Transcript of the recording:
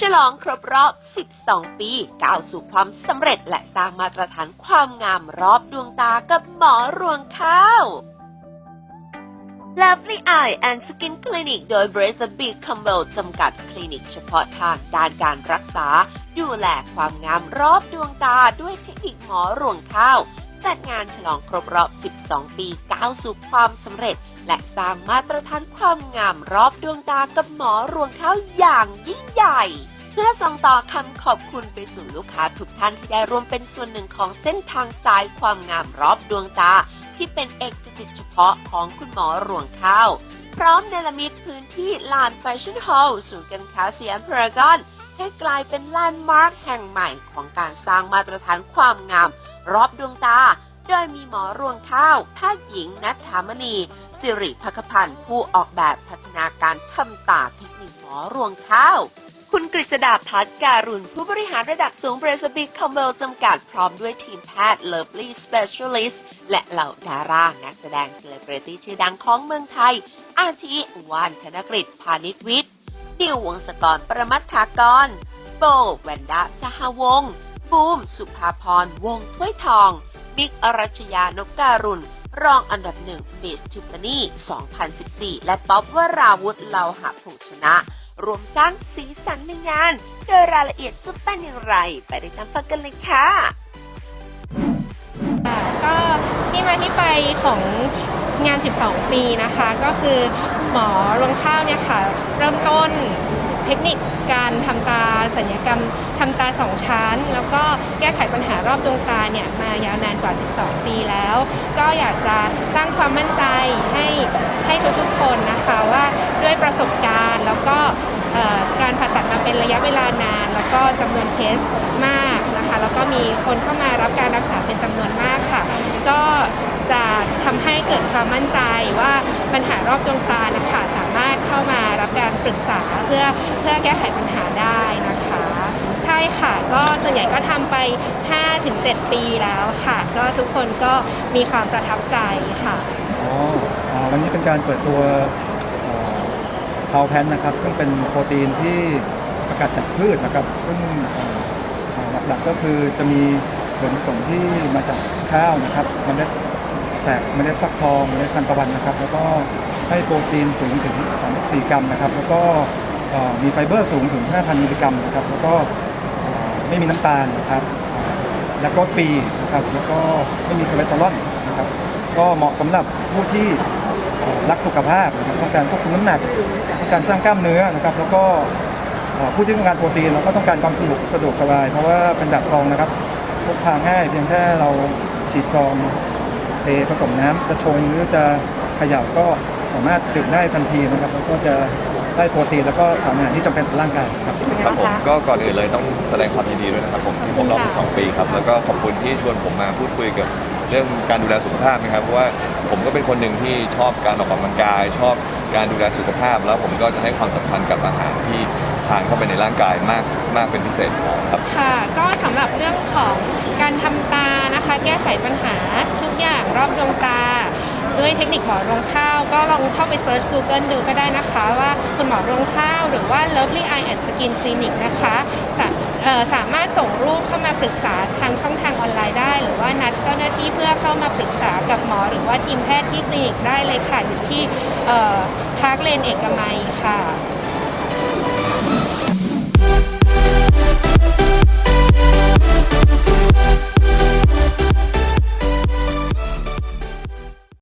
ฉลองครบรอบ 12 ปี ก้าวสู่ความสำเร็จและสร้างมาตรฐานความงามรอบดวงตากับหมอรวงข้าว Lovely Eye and Skin Clinic โดย b r a z e r b e a Campbell จำกัดคลินิกเฉพาะทางด้านการรักษา ดูแลความงามรอบดวงตาด้วยเทคนิคหมอรวงข้าว จัดงานฉลองครบรอบ 12 ปีก้าวสู่ความสำเร็จ และสร้างมาตรฐานความงามรอบดวงตากับหมอรวงข้าวอย่างยิ่งใหญ่ เพื่อส่งต่อคำขอบคุณไปสู่ลูกค้าทุกท่านที่ได้ร่วมเป็นส่วนหนึ่งของเส้นทางสายความงามรอบดวงตา ที่เป็นเอกสิทธิ์เฉพาะของคุณหมอรวงข้าว พร้อมเนรมิตพื้นที่ลานแฟชั่นฮอลล์ศูนย์การค้าสยามพารากอน ให้กลายเป็นแลนด์มาร์คแห่งใหม่ของการสร้างมาตรฐานความงาม รอบดวงตา โดยมีหมอรวงข้าวแพทย์หญิงนัทธามณี สิริพักพันธ์ผู้ออกแบบพัฒนาการทำตาเทคนิคหมอรวงข้าวคุณกฤษดาพัฒการุณผู้บริหารระดับสูงบรสบิกคอมเบลจำกัดพร้อมด้วยทีมแพทย์ Lovely Specialist และเหล่าดารา นักแสดงเซเลบริตี้ชื่อดังของเมืองไทย อาทิวานธนกฤษพาณิชวิทย์ ดิววงศกรประมัทธากร โบแวนดาสหวงบูม สุภาพร วงถ้วยทอง มิกอรัชยานกการุณ รองอันดับหนึ่งมิสทิฟฟานี่2014 และป๊อบวราวุธเลาหะผงชนะ รวมสร้างสีสันในงาน โดยรายละเอียดจะเป็นอย่างไร ไปติดตามฟังกันเลยค่ะ ก็ที่มาที่ไปของ งาน 12 ปีนะคะ ก็คือหมอรงข้าวเนี่ยค่ะ เริ่มต้นเทคนิคการทำตาสัญญกรรมทำตาสองชั้น แล้วก็แก้ไขปัญหารอบดวงตาเนี่ยมายาวนานกว่า 12 ปีแล้ว ก็อยากจะสร้างความมั่นใจให้ให้ทุกๆคนนะคะว่าด้วยประสบการณ์แล้วก็การผ่าตัดมาเป็นระยะเวลานาน แล้วก็จำนวนเคสมากนะคะ แล้วก็มี รอบดวงตานะคะสามารถเข้ามารับการปรึกษาเพื่อเพื่อแก้ไขปัญหาได้นะคะ ใช่ค่ะก็ส่วนใหญ่ก็ทำไป 5-7 ปีแล้วค่ะ ก็ทุกคนก็มีความประทับใจค่ะ อ๋ออ่าวันนี้เป็นการเปิดตัวเทาแพนนะครับ ซึ่งเป็นโปรตีนที่สกัดจากพืชนะครับ ซึ่งเอ่ออ่าหลักๆก็คือจะมีส่วนผสมที่มาจากข้าวนะครับเมันได้แฝกเมันได้ฟักทองเมันได้ทานตะวันนะครับ แล้วก็ ให้โปรตีนสูงถึง34กรัมนะครับ แล้วก็มีไฟเบอร์สูงถึง 5,000 มิลลิกรัมนะครับ แล้วก็ไม่มีน้ำตาลนะครับแลคโตสฟรีนะครับ แล้วก็ไม่มีคอเลสเตอรอลนะครับ ก็เหมาะสำหรับผู้ที่รักสุขภาพนะครับต้องการควบคุมน้ำหนักต้องการสร้างกล้ามเนื้อนะครับ แล้วก็ผู้ที่ต้องการโปรตีนแล้วก็ต้องการความสะดวกสะดวกสบาย เพราะว่าเป็นแบบซองนะครับพกพาง่าย เพียงแค่เราฉีดซองเทผสมน้ำจะชงหรือจะขย่าก็ สามารถดื่มได้ทันทีนะครับแล้วก็จะได้โปรตีนแล้วก็สารอาหารที่จำเป็นต่อร่างกายครับ ครับผมก็ก่อนอื่นเลยต้องแสดงความยินดีด้วยนะครับผมที่ครบรอบค่ะ12ปีครับแล้วก็ขอบคุณที่ชวนผมมาพูดคุยกับเรื่องการดูแลสุขภาพนะครับเพราะว่าผมก็เป็นคนหนึ่งที่ชอบการออกกำลังกาย ชอบการดูแลสุขภาพ แล้วผมก็จะให้ความสำคัญกับอาหารที่ทานเข้าไปในร่างกายมากมากเป็นพิเศษครับค่ะก็สำหรับเรื่องของการทำตานะคะ แก้ไขปัญหาทุกอย่างรอบดวงตา ด้วยเทคนิคหมอรวงข้าว ก็ลองเข้าไปเซิร์ช Google ดูก็ได้นะคะว่าคุณหมอรวงข้าวหรือว่า Lovely Eye and Skin Clinic นะคะสาสามารถส่งรูปเข้ามาปรึกษาทางช่องทางออนไลน์ได้ หรือว่านัดเจ้าหน้าที่เพื่อเข้ามาปรึกษากับหมอ หรือว่าทีมแพทย์ที่คลินิกได้เลยค่ะอยู่ที่พาร์คเลนเอกมัยค่ะ